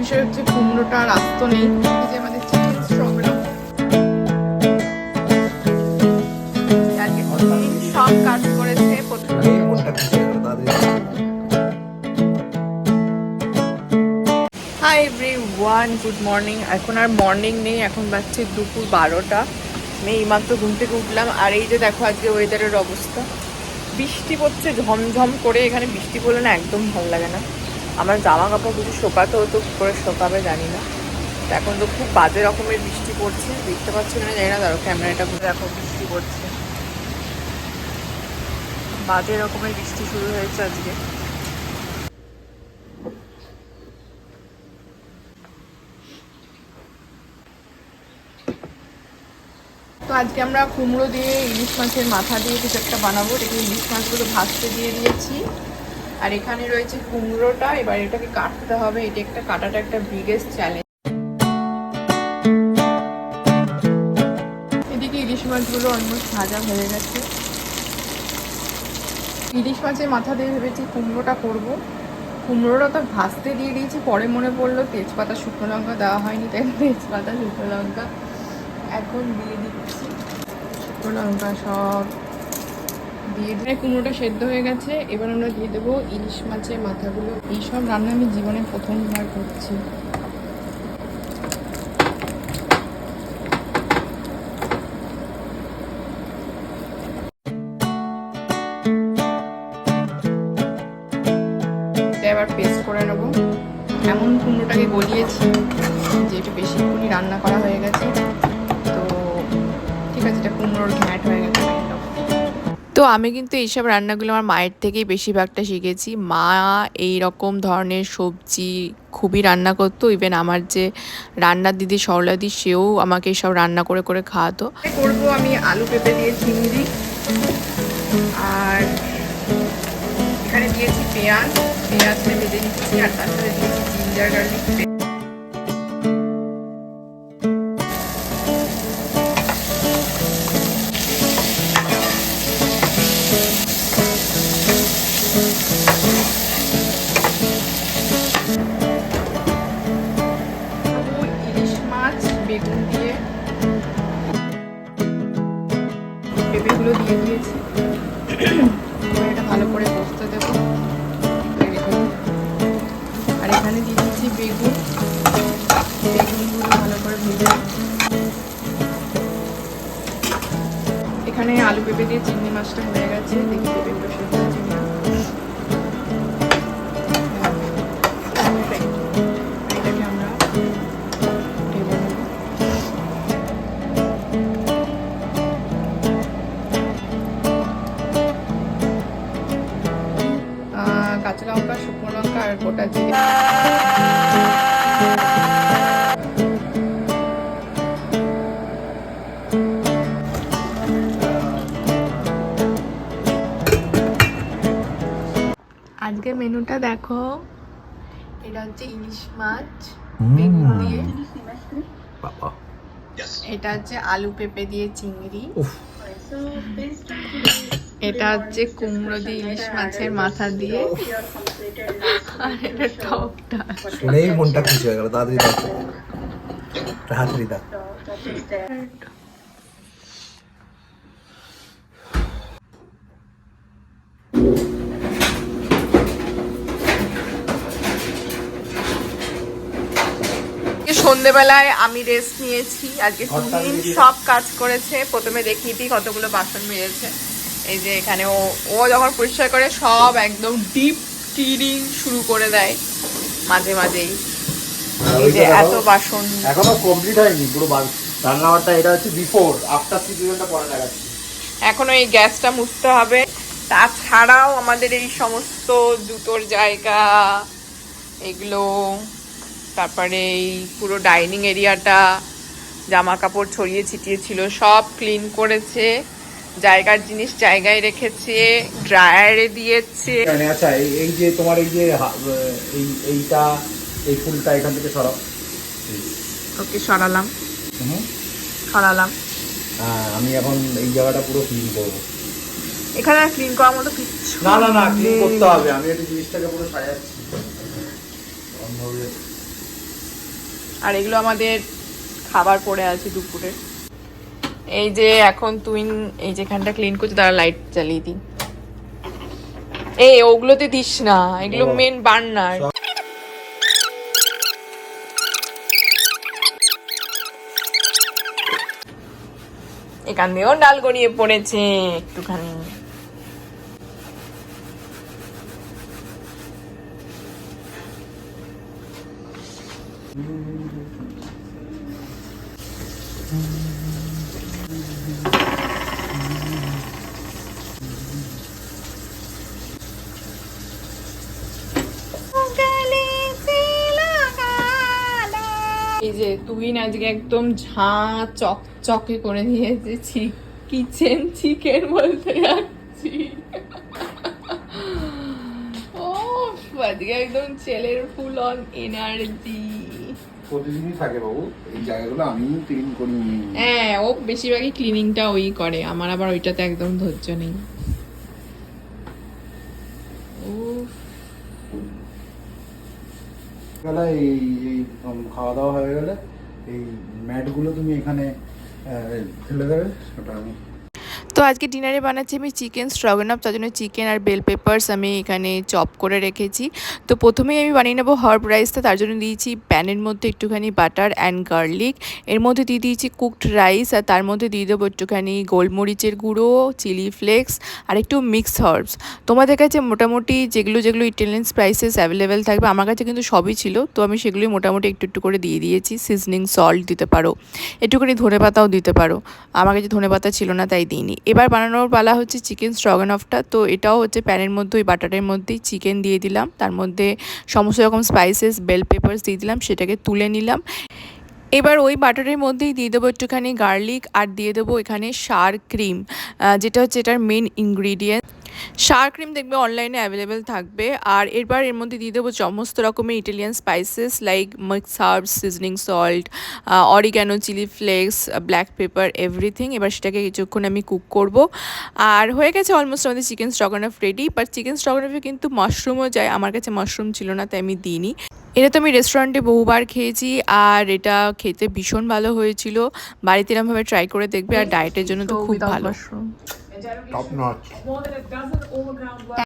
বিষয় হচ্ছে কুমড়োটা আর আস্ত নেই যে আমাদের চিকেন সব কাজ করেছে hi everyone good morning এখন আর মর্নিং নেই এখন বাজছে দুপুর বারোটা। আমি এইমাত্র ঘুম থেকে উঠলাম আর এই যে দেখো আজকে ওয়েদারের অবস্থা। বৃষ্টি পড়ছে ঝমঝম করে এখানে বৃষ্টি পড়লে না একদম ভালো লাগে না। আমার জামা কাপড় কিছু শোকাতে হতো কী করে শোকাবে জানি না। এখন তো খুব বাজে রকমের বৃষ্টি পড়ছে, দেখতে পাচ্ছি না, জানি না, ধরো ক্যামেরাটা ঘুরে দেখো বৃষ্টি পড়ছে। বাজে রকমের বৃষ্টি শুরু হয়েছে আজকে। তো আজকে আমরা কুমড়ো দিয়ে ইলিশ মাছের মাথা দিয়ে কিছু একটা বানাবো এটাকে ইলিশ মাছগুলো ভাজতে দিয়ে দিয়েছি। আর এখানে রয়েছে কুমড়োটা, এবার এটাকে কাটতে হবে। এটা একটা কাটাটা একটা বিগেস্ট চ্যালেঞ্জ ইলিশ মাছগুলো অলমোস্ট ভাজা হয়ে গেছে। ইলিশ মাছের মাথা দিয়ে ভেবেছি কুমড়োটা করব। কুমড়োটা তো ভাজতে দিয়ে দিয়েছি, পরে মনে পড়ল তেজপাতা, শুকনো লঙ্কা দেওয়া হয়নি, তাই তেজপাতা, শুকনো লঙ্কা এখন দিয়ে দিচ্ছি। শুকনো লঙ্কা সব দিয়ে দিয়ে কুমড়োটা সেদ্ধ হয়ে গেছে, এবার আমরা দিয়ে দেবো ইলিশ মাছের মাথাগুলো। এইসব রান্না আমি জীবনে প্রথমবার করছি। এবার পেস্ট করে নেব। এমন কুমড়োটাকে গলিয়েছি, যে একটু বেশিক্ষণই রান্না করা হয়ে গেছে। তো ঠিক আছে, এটা কুমড়োর ঘ্যাট হয়ে গেছে। তো আমি কিন্তু এইসব রান্নাগুলো আমার মায়ের থেকেই বেশিরভাগটা শিখেছি। মা এই রকম ধরনের সবজি খুবই রান্না করতো ইভেন আমার যে রান্নার দিদি সরলাদি সেও আমাকে এইসব রান্না করে করে খাওয়াতো। করব আমি আলু পেঁপে দিয়ে চিংড়ি আর এখানে দিয়েছি পেঁয়াজ। নিচ্ছি আর তার সাথে দিয়েছি জিঞ্জার গার্লিক। এবার ভালো করে বসতে দেব। আর এখানে দিয়ে দিচ্ছি বেগুন। বেগুনগুলো ভালো করে ভেজে এখানে আলু পেঁপে দিয়ে চিংড়ি মাছটা হয়ে গেছে। দেখি পেঁপেগুলো সেদ্ধ হয়েছে লঙ্কা শুকনো লঙ্কা আর গোটা জিরে। আজকে মেনুটা দেখো। এটা হচ্ছে ইলিশ মাছ বেগুন দিয়ে। এটা হচ্ছে আলু পেঁপে দিয়ে চিংড়ি। উফ। এটা হচ্ছে কুমড়ো দিয়ে ইলিশ মাছের মাথা দিয়ে। আর এটা টপটা শুনেই মনটা খুশি হয়ে গেল তাড়াতাড়ি দাও। তাড়াতাড়ি দাও। সন্ধেবেলায় আমি রেস্ট নিয়েছি আজকে সুনীল সব কাজ করেছে। প্রথমে দেখিয়ে দিই কতগুলো বাসন মেরেছে এই যে এখানে ও ও যখন পরিষ্কার করে সব একদম ডিপ ক্লিনিং শুরু করে দেয় মাঝে মাঝেই। এই যে এত বাসন। এখনও কমপ্লিট হয়নি পুরো বা- এটা হচ্ছে বিফোর আফটার সিচুয়েশনটা পরে দেখাচ্ছি। এখনও এই গ্যাসটা মুছতে হবে। তাছাড়াও আমাদের এই সমস্ত জুতোর জায়গা এগুলো তারপরে এই পুরো ডাইনিং এরিয়াটা জামা কাপড় ছড়িয়ে ছিটিয়ে ছিল সব ক্লিন করেছে জায়গার জিনিস জায়গায় রেখেছে ড্রায়ারে দিয়েছে। মানে আচ্ছা এই- এই যে তোমার এই যে এই এইটা এই ফুলটা এখান থেকে সরাও। ওকে সরালাম। সরালাম। হ্যাঁ আমি এখন এই জায়গাটা পুরো ক্লিন করব। এখানে ক্লিন করার মতো কিচ্ছু না না না ক্লিন করতে হবে আমি একটু জিনিসটাকে পুরো সাজাচ্ছি। বন্ধ হয়ে- আর এগুলো আমাদের খাবার পড়ে আছে দুপুরে। এই যে এখন তুই এই যেখানটা ক্লিন করছে তারা লাইট জ্বালিয়ে দিই। এই ওগুলোতে দিস না এগুলো মেন বার্নার এখান দিয়েও ডাল গড়িয়ে পড়েছে একটুখানি। এই যে তুই আজকে একদম ঝাঁ চকচকে করে দিয়েছে কিচেন চিকেন বলতে যাচ্ছি। ও আজকে একদম ছেলের ফুল অন এনার্জি প্রতিদিনই থাকে বাবু। এই জায়গাগুলো আমিও ক্লিন করি। হ্যাঁ ও বেশিরভাগই ক্লিনিংটা ওই করে। আমার আবার ওইটাতে একদম ধৈর্য নেই। বেলা এই এই খাওয়া দাওয়া হয়ে গেলে এই ম্যাটগুলো তুমি এখানে ফেলে দেবে ওটা আমি তো আজকে ডিনারে বানাচ্ছি আমি চিকেন স্ট্রগনফ তার জন্য চিকেন আর বেল পেপার্স আমি এখানে চপ করে রেখেছি। তো প্রথমেই আমি বানিয়ে নেব হার্ব রাইসটা তার জন্য দিয়েছি প্যানের মধ্যে একটুখানি বাটার অ্যান্ড গার্লিক এর মধ্যে দিয়ে দিয়েছি কুকড রাইস আর তার মধ্যে দিয়ে দেবো একটুখানি গোলমরিচের গুঁড়ো চিলি ফ্লেক্স আর একটু মিক্স হার্বস তোমাদের কাছে মোটামুটি যেগুলো যেগুলো ইটালিয়ান স্পাইসেস অ্যাভেলেবেল থাকবে, আমার কাছে কিন্তু সবই ছিল, তো আমি সেগুলি মোটামুটি একটু একটু করে দিয়ে দিয়েছি। সিজনিং সল্ট দিতে পারো, একটুখানি ধনে পাতাও দিতে পারো। আমার কাছে ধনে পাতা ছিল না, তাই দিইনি। এবার বানানোর পালা হচ্ছে চিকেন স্ট্রগানফটা তো এটাও হচ্ছে প্যানের মধ্যে, ওই বাটারের মধ্যেই চিকেন দিয়ে দিলাম। তার মধ্যে সমস্ত রকম স্পাইসেস বেল পেপার্স দিয়ে দিলাম, সেটাকে তুলে নিলাম। এবার ওই বাটারের মধ্যেই দিয়ে দেবো একটুখানি গার্লিক আর দিয়ে দেবো এখানে সার ক্রিম যেটা হচ্ছে এটার মেন ইনগ্রিডিয়েন্ট সার ক্রিম দেখবে অনলাইনে অ্যাভেলেবেল থাকবে। আর এরবার এর মধ্যে দিয়ে দেবো সমস্ত রকমের Italian spices like mix herbs seasoning salt oregano chilli flakes black pepper everything এবার সেটাকে কিছুক্ষণ আমি কুক করব। আর হয়ে গেছে অলমোস্ট আমাদের chicken stroganoff ready but chicken স্টগানফে কিন্তু মাশরুমও যায়। আমার কাছে মাশরুম ছিল না তাই আমি দিইনি। এটা তো আমি রেস্টুরেন্টে বহুবার খেয়েছি। আর এটা খেতে ভীষণ ভালো হয়েছিল। বাড়িতে এরমভাবে ট্রাই করে দেখবে। আর ডায়েটের জন্য তো খুব ভালো। top notch. More than a dozen all around